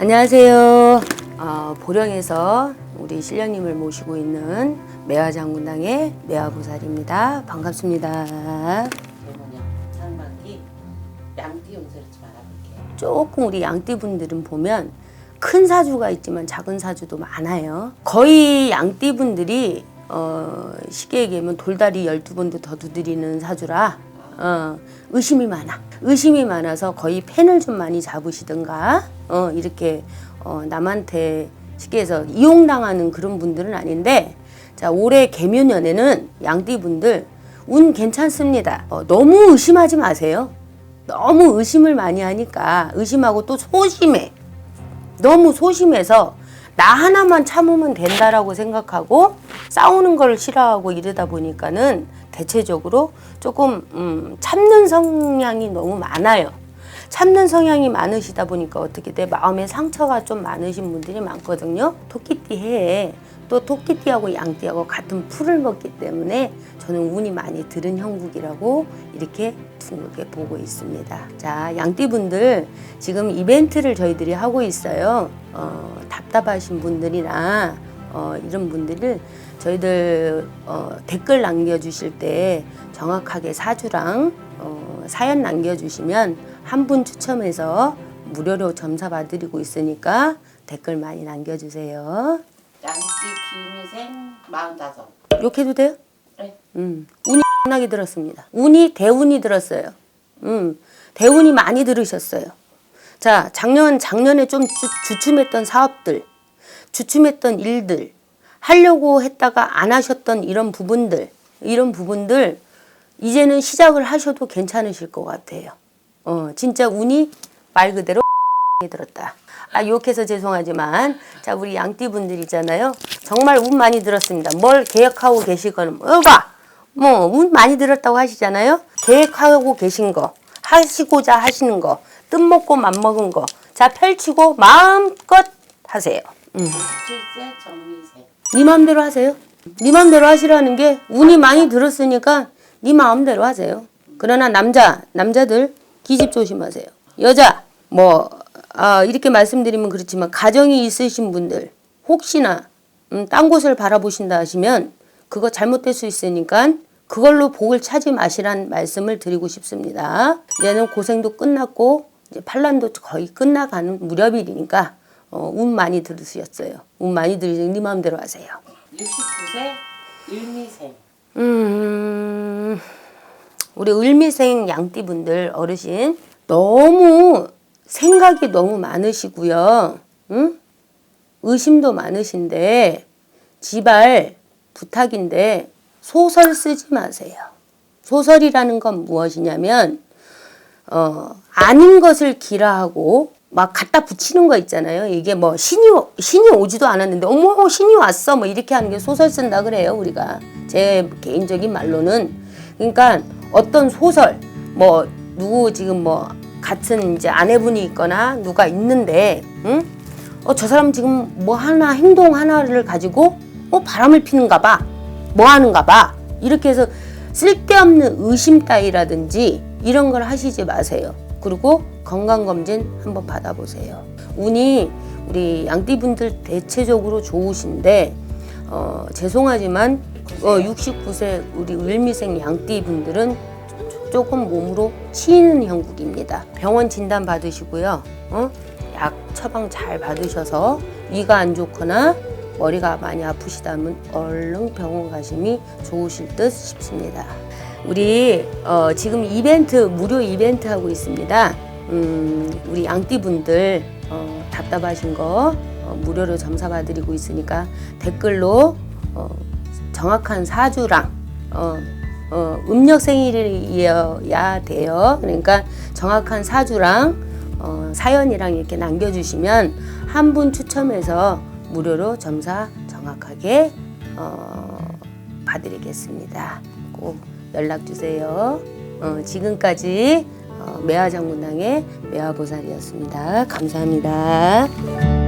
안녕하세요. 어, 보령에서 우리 신령님을 모시고 있는 매화장군당의 매화보살입니다. 반갑습니다. 양띠. 조금 우리 양띠 분들은 보면 큰 사주가 있지만 작은 사주도 많아요. 거의 양띠 분들이 어, 쉽게 얘기하면 돌다리 12번도 더 두드리는 사주라 어, 의심이 많아. 의심이 많아서 거의 펜을 좀 많이 잡으시든가 어, 이렇게 어, 남한테 쉽게 해서 이용당하는 그런 분들은 아닌데 자 올해 개묘년에는 양띠분들 운 괜찮습니다. 어, 너무 의심하지 마세요. 너무 의심을 많이 하니까 의심하고 또 소심해. 너무 소심해서 나 하나만 참으면 된다라고 생각하고 싸우는 걸 싫어하고 이러다 보니까는 대체적으로 조금 음, 참는 성향이 너무 많아요. 참는 성향이 많으시다 보니까 어떻게 돼 마음에 상처가 좀 많으신 분들이 많거든요. 토끼띠 해에 또 토끼띠하고 양띠하고 같은 풀을 먹기 때문에 저는 운이 많이 들은 형국이라고 이렇게 둥글게 보고 있습니다. 자, 양띠분들 지금 이벤트를 저희들이 하고 있어요. 어, 답답하신 분들이나 어, 이런 분들을 저희들 어, 댓글 남겨주실 때 정확하게 사주랑 어, 사연 남겨주시면 한 분 추첨해서 무료로 점사 봐드리고 있으니까 댓글 많이 남겨주세요. 양띠 기미생 45. 욕해도 돼요? 네. 음, 운이 나게 들었습니다. 운이 대운이 들었어요. 음, 대운이 많이 들으셨어요. 자, 작년 작년에 좀 주, 주춤했던 사업들, 주춤했던 일들, 하려고 했다가 안 하셨던 이런 부분들, 이런 부분들 이제는 시작을 하셔도 괜찮으실 것 같아요. 어, 진짜 운이 말 그대로 들었다. 아, 욕해서 죄송하지만, 자, 우리 양띠분들이잖아요. 정말 운 많이 들었습니다. 뭘 계획하고 계시거나, 뭐가, 뭐, 운 많이 들었다고 하시잖아요. 계획하고 계신 거, 하시고자 하시는 거, 뜻 먹고 맘 먹은 거, 자, 펼치고 마음껏 하세요. 네 마음대로 하세요. 네 마음대로 하시라는 게 운이 많이 들었으니까 네 마음대로 하세요. 그러나 남자, 남자들 기집 조심하세요. 여자, 뭐, 아, 이렇게 말씀드리면 그렇지만 가정이 있으신 분들 혹시나 음, 딴 곳을 바라보신다 하시면 그거 잘못될 수 있으니까 그걸로 복을 차지 마시란 말씀을 드리고 싶습니다. 이제는 고생도 끝났고 이제 반란도 거의 끝나가는 무렵이니까 어, 운 많이 들으셨어요. 운 많이 들으시니 네 마음대로 하세요. 69세 일미생. 음, 우리 을미생 양띠분들 어르신 너무 생각이 너무 많으시고요. 응? 의심도 많으신데 지발 부탁인데 소설 쓰지 마세요. 소설이라는 건 무엇이냐면 어, 아닌 것을 기라하고 막 갖다 붙이는 거 있잖아요. 이게 뭐 신이 오- 신이 오지도 않았는데 어머 신이 왔어 뭐 이렇게 하는 게 소설 쓴다 그래요 우리가 제 개인적인 말로는 그러니까 어떤 소설 뭐 누구 지금 뭐 같은 이제 아내분이 있거나 누가 있는데 응? 어, 저 사람 지금 뭐 하나 행동 하나를 가지고 어 바람을 피는가 봐. 뭐 하는가 봐. 이렇게 해서 쓸데없는 의심 따위라든지 이런 걸 하시지 마세요. 그리고 건강검진 한번 받아보세요. 운이 우리 양띠분들 대체적으로 좋으신데, 어, 죄송하지만, 어, 69세 우리 을미생 양띠분들은 조금 몸으로 치이는 형국입니다. 병원 진단 받으시고요. 어? 약 처방 잘 받으셔서 위가 안 좋거나 머리가 많이 아프시다면 얼른 병원 가심이 좋으실 듯 싶습니다. 우리 어, 지금 이벤트 무료 이벤트 하고 있습니다. 음, 우리 양띠분들 어, 답답하신 거 어, 무료로 점사 봐드리고 있으니까 댓글로 어, 정확한 사주랑 어, 어, 음력 생일이어야 돼요. 그러니까 정확한 사주랑 어, 사연이랑 이렇게 남겨주시면 한 분 추첨해서 무료로 점사 정확하게 어, 봐드리겠습니다. 꼭 연락 주세요. 어, 지금까지 어, 매화장군당의 매화보살이었습니다. 감사합니다.